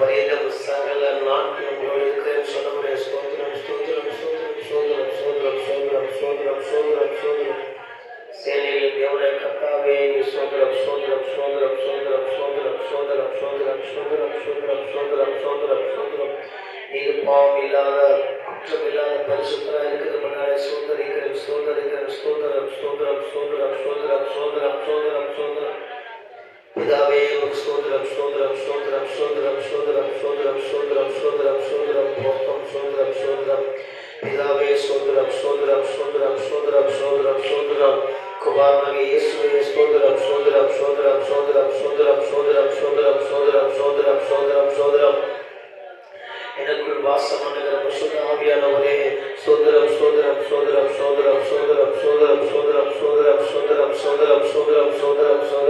பரியந்தம் சகல நாட்கள் உங்களோடு இருக்கிறேன் சொன்னவரே ஸ்தோத்திரம் ஸ்தோத்திரம் ஸ்தோத்திரம் சோதரம் சோதரம் சோதரம் சோதரம் சோதரம் சோதரம் சேனையில் தேவனே கர்த்தாவே நீ சோதரம் சோதரம் சோதரம் சோதரம் சோதரம் சோதரம் சோதரம் சோதரம் சோதரம் சோதரம் சோதரம் சோதரம் நீங்க பாவம் இல்லாத குற்றம் இல்லாத இருக்கிறதுனால சோதரிக்கிறேன் சோதரிக்கிறேன் சோதரம் சோதரம் சோதரம் சோதரம் சோதரம் சோதரம் பிதாவே உமக்கு ஸ்தோத்திரம் ஸ்தோத்திரம் ஸ்தோத்திரம் ஸ்தோத்திரம் ஸ்தோத்திரம் ஸ்தோத்திரம் ஸ்தோத்திரம் ஸ்தோத்திரம் போக்கம் ஸ்தோத்திரம் ஸ்தோத்திரம் பிதாவே ஸ்தோத்திரம் ஸ்தோத்திரம் ஸ்தோத்திரம் ஸ்தோத்திரம் ஸ்தோத்திரம் ஸ்தோத்திரம் குமாரனாகிய இயேசுவே ஸ்தோத்திரம் ஸ்தோத்திரம் ஸ்தோத்திரம் ஸ்தோத்திரம் ஸ்தோத்திரம் ஸ்தோத்திரம் ஸ்தோத்திரம் ஸ்தோத்திரம் ஸ்தோத்திரம் ஸ்தோத்திரம் ஸ்தோத்திரம் எனக்குள் வாசம் பண்ணுகிற சோதரம் சோதரம் சோதரம் சோதரம் சோதரம் சோதரம் சோதரம் சோதரம் சோதரம் சோதரம் சோதரம் சோதரம் சோதரம்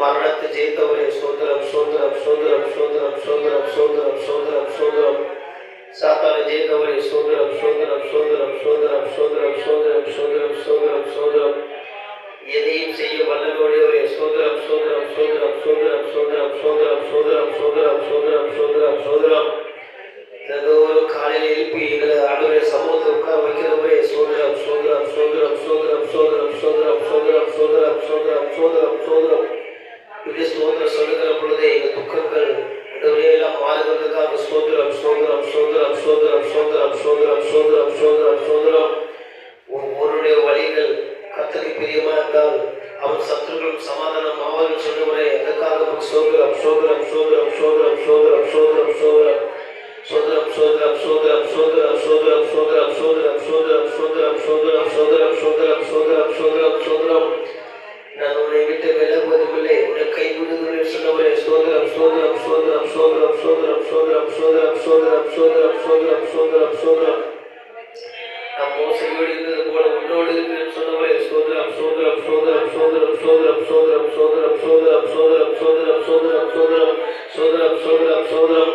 மரணத்தை ஜெயித்தவரே சுதந்திரம் சுதந்திரம் சுதந்திரம் சுதந்திரம் சுதந்திரம் சுதந்திரம் சுதந்திரம் சுதந்திரம் சாத்தானை ஜெயித்தவரே சுதந்திரம் சுதந்திரம் சுதந்திரம் சுதந்திரம் சுதந்திரம் சுதந்திரம் சுதந்திரம் சுதந்திரம் சுதந்திரம் எதையும் செய்ய வல்லமையுடையவரே சுதந்திரம் சுதந்திரம் சுதந்திரம் சுதந்திரம் சுதந்திரம் சுதந்திரம் சுதந்திரம் சுதந்திரம் சுதந்திரம் சுதந்திரம் சுதந்திரம் தினந்தோறும் காலையில் எழுப்பி எங்களை ஆண்டவரே சமூகத்தை உட்கார வைக்கிறவரே சுதந்திரம் சுதந்திரம் சுதந்திரம் சுதந்திரம் சுதந்திரம் சுதந்திரம் சுதந்திரம் சுதந்திரம் சோதரம் நான் உன்னை விட்டு விலகுவதுமில்லை உன்னை கைவிடுகிறேன் என்று சொன்னவரே சோதரம் சோதரம் சோதரம் சோதரம் சோதரம் சோதரம் சோதரம் சோதரம் சோதரம் சோதரம் சோதரம் சோதரம் நம் மோசையோடு இருந்தது போல உன்னோடு இருக்கிறேன் சொன்னவரே சோதரம் சோதரம் சோதரம் சோதரம் சோதரம் சோதரம் சோதரம் சோதரம் சோதரம் சோதரம் சோதரம் சோதரம் சோதரம் சோதரம் சோதரம்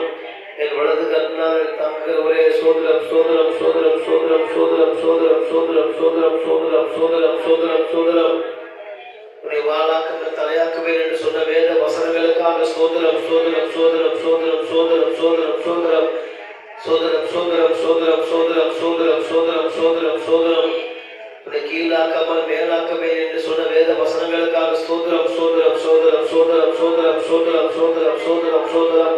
என் வலது கண்ணால் தாங்குகிறவரே சோதரம் சோதரம் சோதரம் சோதரம் சோதரம் சோதரம் சோதரம் சோதரம் சோதரம் சோதரம் சோதரம் சோதரம் உன்னை வாளாக்குங்க தலையாக்குவேன் என்று சொன்ன வேத வசனங்களுக்காக சோதரம் சோதரம் சோதரம் சோதரம் சோதரம் சோதரம் சோதரம் சோதரம் சோதரம் சோதரம் சோதரம் சோதரம் சோதரம் சோதரம் சோதரம் உன்னை கீழாக்காமல் மேலாக்குவேன் என்று சொன்ன வேத வசனங்களுக்காக சோதரம் சோதரம் சோதரம் சோதரம் சோதரம் சோதரம் சோதரம் சோதரம் சோதரம்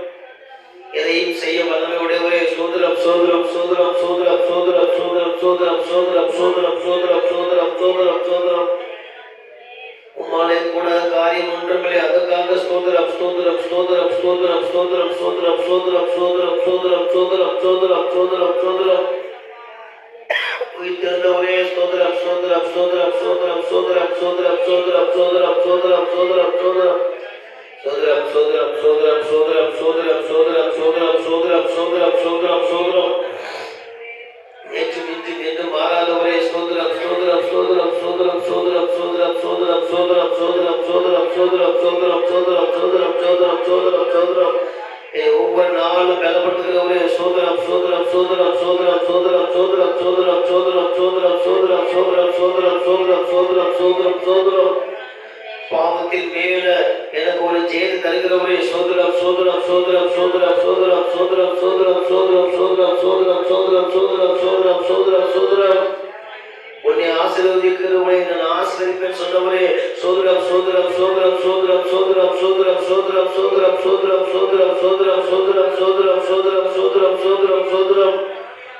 எதையும் செய்ய வல்லமை உடையவரே சோதரம் சோதரம் சோதரம் சோதரம் சோதரம் சோதரம் சோதரம் சோதரம் சோதரம் சோதரம் சோதரம் சோதரம் சோதரம் உம்மாலே கூட காரியம் ஒன்றுமில்லை அதற்காக சோதரம் சோதரம் சோதரம் சோதரம் சோதரம் சோதரம் சோதரம் சோதரம் சோதரம் சோதரம் சோதரம் சோதரம் சோதரம் உயிர்த்தெழுந்தவரே சோதரம் சோதரம் சோதரம் சோதரம் சோதரம் சோதரம் சோதரம் சோதரம் சோதரம் சோதரம் ஸ்தோத்திரம் சோதரம் சோதரம் சோதரம் சோதரம் சோதரம் சோதரம் சோதரம் சோதரம் சோதரம் சோதரம் நேற்று நின்று என்று மாறாதவரே ஸ்தோத்திரம் ஸ்தோத்திரம் ஸ்தோத்திரம் ஸ்தோத்திரம் ஸ்தோத்திரம் ஸ்தோத்திரம் ஸ்தோத்திரம் ஸ்தோத்திரம் ஸ்தோத்திரம் ஸ்தோத்திரம் ஸ்தோத்திரம் ஸ்தோத்திரம் ஸ்தோத்திரம் ஸ்தோத்திரம் ஸ்தோத்திரம் ஸ்தோத்திரம் ஸ்தோத்திரம் ஏய், ஒவ்வொரு நாளும் பலப்படுத்துகிறவரே சோதரம் சோதரம் சோதரம் சோதரம் சோதரம் சோதரம் சோதரம் சோதரம் சோதரம் சோதரம் சோதரம் சோதரம் சோதரம் சோதரம் சோதரம் சோதரம் பாவத்தில் மேல எனக்கு ஒரு ஜெயது தருகிறவரே சோதரம் சோதரம் சோதரம் சோதரம் சோதரம் சோதரம் சோதரம் சோதரம் சோதரம் சோதரம் சோதரம் சோதரம் சோதரம் சோதரம் சோதரம் உன்னை ஆசீர்வதிக்கிறவரை நான் ஆசீர்வதிப்பேன் சொன்னவரே சோதரம் சோதரம் சோதரம் சோதரம் சோதரம் சோதரம் சோதரம் சோதரம் சோதரம் சோதரம் சோதரம் சோதரம் சோதரம் சோதரம் சோதரம் சோதரம் சோதரம்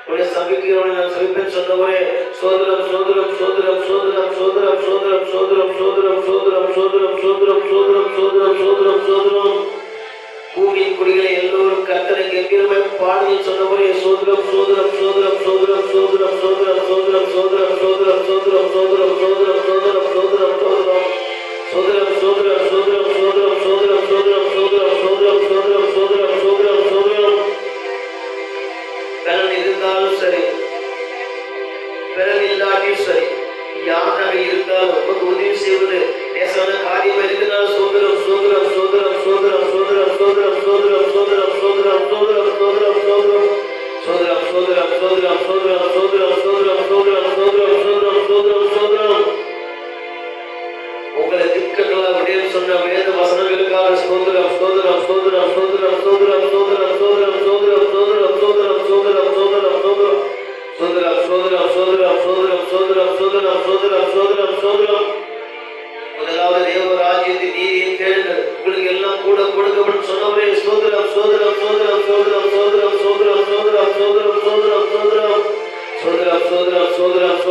உடைய சபிக்கிறவனை நான் சபிப்பேன் சொன்னவரே சோதரம் சோதரம் சோதரம் சோதரம் சோதரம் சோதரம் சோதரம் சோதரம் சோதரம் சோதரம் சோதரம் சோதரம் சோதரம் சோதரம் சோதரம் பூமியின் குடிகளை எல்லோரும் கத்தனை கம்பீரமாய் பாடலில் சொன்னவரே சோதரம் சோதரம் சோதரம் சோதரம் சோதரம் சோதரம் சோதரம் சோதரம் சோதரம் சோதரம் சோதரம் சோதரம்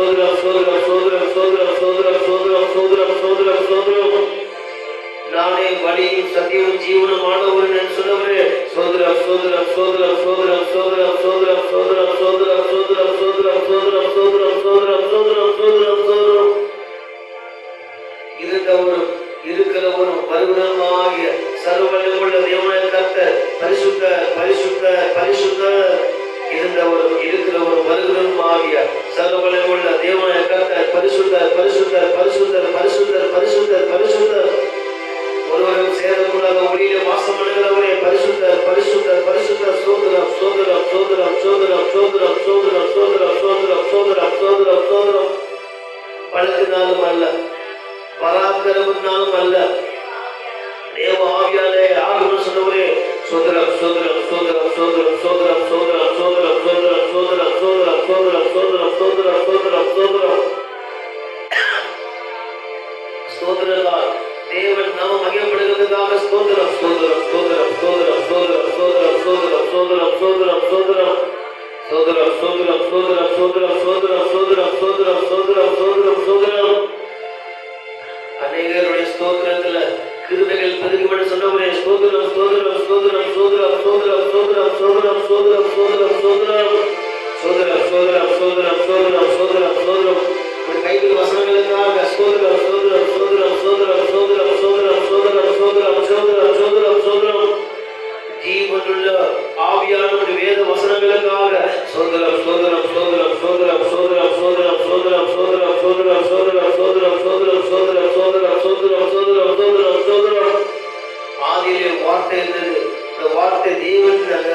சோதரம் சோதரம் சோதரம் சோதரம் சோதரம் சோதரம் சோதரம் சோதரம் சோதரம் சோதரம் நானே வழியும் சத்தியமும் ஜீவனமானவர் என்று சொன்னவரே சோதரம் சோதரம் சோதரம் சோதரம் சோதரம் சோதரம் சோதரம் சோதரம் சோதரம் சோதரம் சோதரம் சோதரம் சோதரம் சோதரம் சோதரம் சோதரம் இருந்தவரும் இருக்கிறவரும் வருவனமாகிய சர்வவல்லமுள்ள தேவனாய கர்த்தர் பரிசுத்த பரிசுத்த பரிசுத்த இருந்தவரும் இருக்கிறவரும் வருகிறவரும் ஆகிய சர்வவல்லமுள்ள தேவனாய பரிசுத்தர் பரிசுத்தர் பரிசுத்தர் பரிசுத்தர் பரிசுத்தர் பரிசுத்தர் ஒருவரும் சேரக்கூடாத ஒளியிலே வாசம் பண்ணுகிறவரே பரிசுத்தர் பரிசுத்தர் பரிசுத்தர் சோதரம் சோதரம் சோதரம் சோதரம் சோதரம் சோதரம் சோதரம் சோதரம் சோதரம் சோதரம் சோதரம் பழக்கினாலும் அல்ல பராக்கிரமத்தினாலும் அல்ல தேவ ஆவியாலே ஆகணும் சொன்னவரே சோதரம் சோதரம் சோதரம் சோதரம் சோதரம் சோதரம் சோதரம் சோதரம் சோதரம் சோதரம் சோதரம் சோதரம் ஸ்தோத்திரத்தால் தேவன் நாமம் மகிமைப்படுகிறதுக்காக ஸ்தோத்திரம் ஸ்தோத்திரம் ஸ்தோத்திரம் ஸ்தோத்திரம் ஸ்தோத்திரம் ஸ்தோத்திரம் ஸ்தோத்திரம் ஸ்தோத்திரம் ஸ்தோத்திரம் ஸ்தோத்திரம் ஸ்தோத்திரம் ஸ்தோத்திரம் ஸ்தோத்திரம் ஸ்தோத்திரம் ஸ்தோத்திரம் ஸ்தோத்திரம் ஸ்தோத்திரம் ஸ்தோத்திரம் ஸ்தோத்திரம் அநேகருடைய ஸ்தோத்திரத்துல கிருபைகள் பெருகுபடி சொன்னவரே ஸ்தோத்திரம் ஸ்தோத்திரம் ஸ்தோத்திரம் ஸ்தோத்திரம் ஸ்தோத்திரம் ஸ்தோத்திரம் ஸ்தோத்திரம் ஸ்தோத்திரம் ஸ்தோத்திரம் ஸ்தோத்திரம் சோதரம் சோதரம் சோதரம் சோதரம் சோதரம் சோதரம் ஒரு கைகள் வசனங்களுக்காக சோதரம் சோதரம் சோதரம் சோதரம் சோதரம் சோதரம் சோதரம் சோதரம் சோதரம் சோதரம் சோதரம் ஜீவனுள்ள ஆவியான வேத வசனங்களுக்காக சோதரம் சோதரம் சோதரம் சோதரம் சோதரம் சோதரம் சோதரம் சோதரம் சோதரம் சோதரம் சோதரம் சோதரம் சோதரம் சோதரம் சோதரம் சோதரம் சோதரம் சோதரம் ஆதியிலே வார்த்தை இருந்தது அந்த வார்த்தை தேவன் அந்த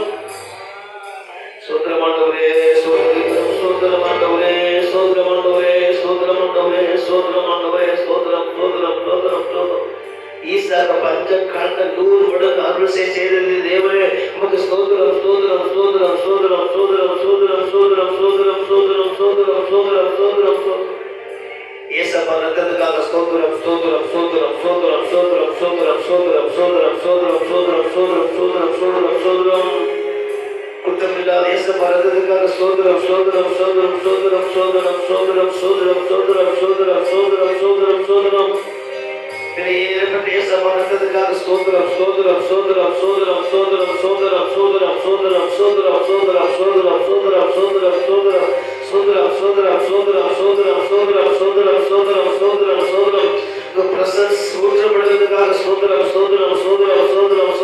nosotros, nosotros, nosotros, nosotros, nosotros, nosotros, nosotros, nosotros, nosotros, nosotros, nosotros, nosotros, nosotros, nosotros, nosotros, nosotros, nosotros, nosotros, nosotros, Sondra, sondra, sondra, sondra, sondra, sondra, sondra, sondra, sondra, sondra, sondra, sondra, sondra, sondra, sondra, sondra, sondra,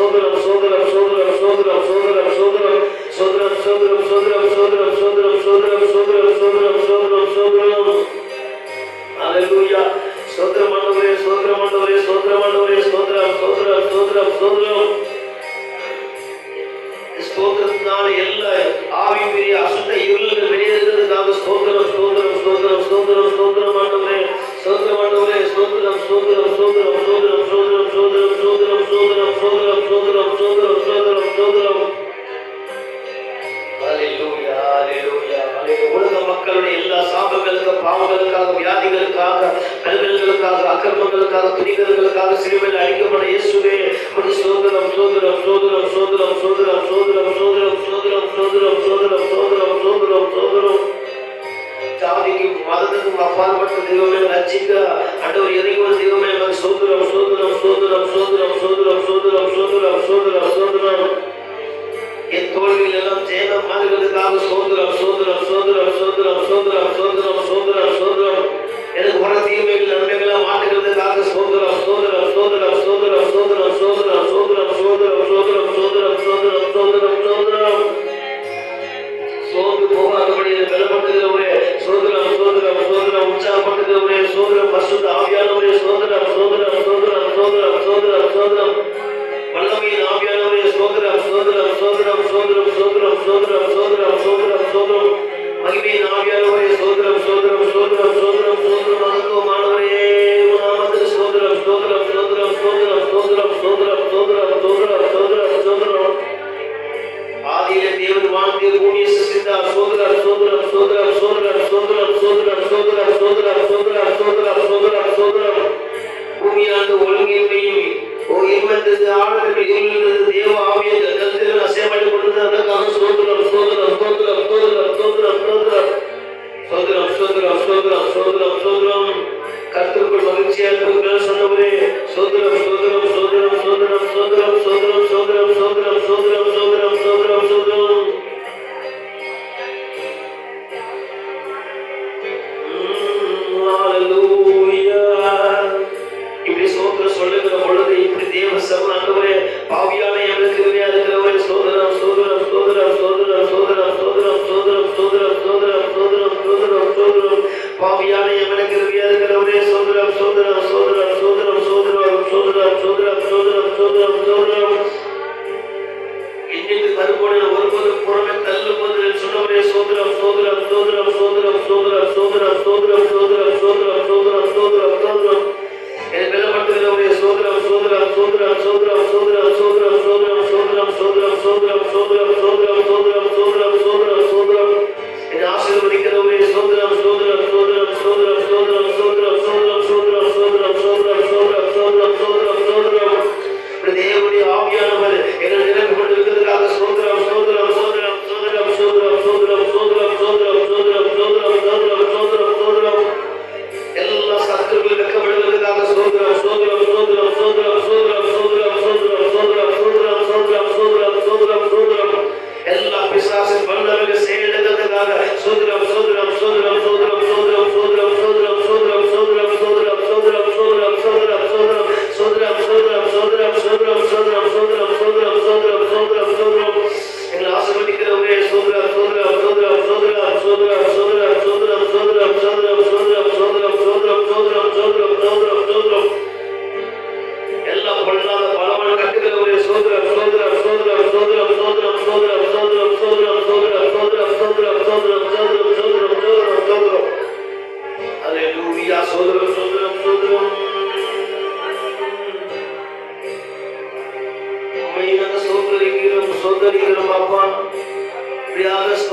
சோதரம் சோதரம் சோதரம் சோதரம் சோதரம் உலக மக்களுடைய எல்லா சாபங்களுக்கும் பாவங்களுக்காக வியாதிகளுக்காக கல்களுக்காக அக்கிரமங்களுக்காக துணிகளுக்காக சிறுமையில் அழிக்கப்பட இயேசுவே ஒரு சோதரம் சோதரம் சோதரம் சோதரம் மதத்துக்கும் அப்பாற்பட்ட தெய்வமே ரச்சிக்க அண்டவர் இறைவன் தெய்வமே சோதரம் சோதரம் మహిమే నావ్యాలు సోదరం సోదరం సోదరం సోదరం సోదరం అనుకో ಆಗಿರುತ್ತದೆ ಆಳದಲ್ಲಿ ಇಲ್ಲದ ದೇವ ಆವಿಯ ಗಂಟೆಗಳು ಅಸೆ ಮಾಡಿಕೊಂಡಿದ್ದ ಅದಕ್ಕಾಗಿ ಸೋದರ ಸೋದರ ಸೋದರ ಸೋದರ ಸೋದರ ಸೋದರ ಸೋದರ ಸೋದರ ಸೋದರ ಸೋದರ ಸೋದರ ಕರ್ತೃಗಳು ಮಗಿಸಿಯಾಗ ಸೋದರ ಸೋದರ ಸೋದರ ಸೋದರ ಸೋದರ ಸೋದರ ಸೋದರ ಸೋದರ ಸೋದರ ಸೋದರ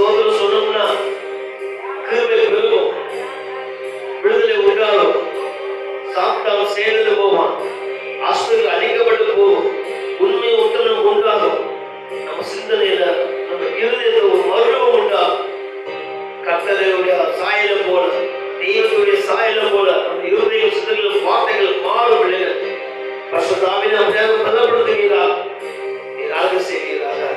சோதம் சொன்னோம்னா கிருவை பெருகும் விடுதலை உண்டாகும். சாப்பிட்டால் சேர்ந்து போவான். ஆசிரியர்கள் அழிக்கப்பட்டு போகும். உண்மை உத்தரவு உண்டாகும். நம்ம சிந்தனையில நம்ம இருதயத்துல ஒரு மருவம் உண்டாகும். கத்ததையுடைய சாயலை போல தெய்வத்துடைய சாயலை போல நம்ம இருதய சிந்தனைகள் வார்த்தைகள் மாறும் விளையாடு பசுதாவின் அப்படியாக பலப்படுத்துகிறா நீ ஆக செய்கிறார்கள்?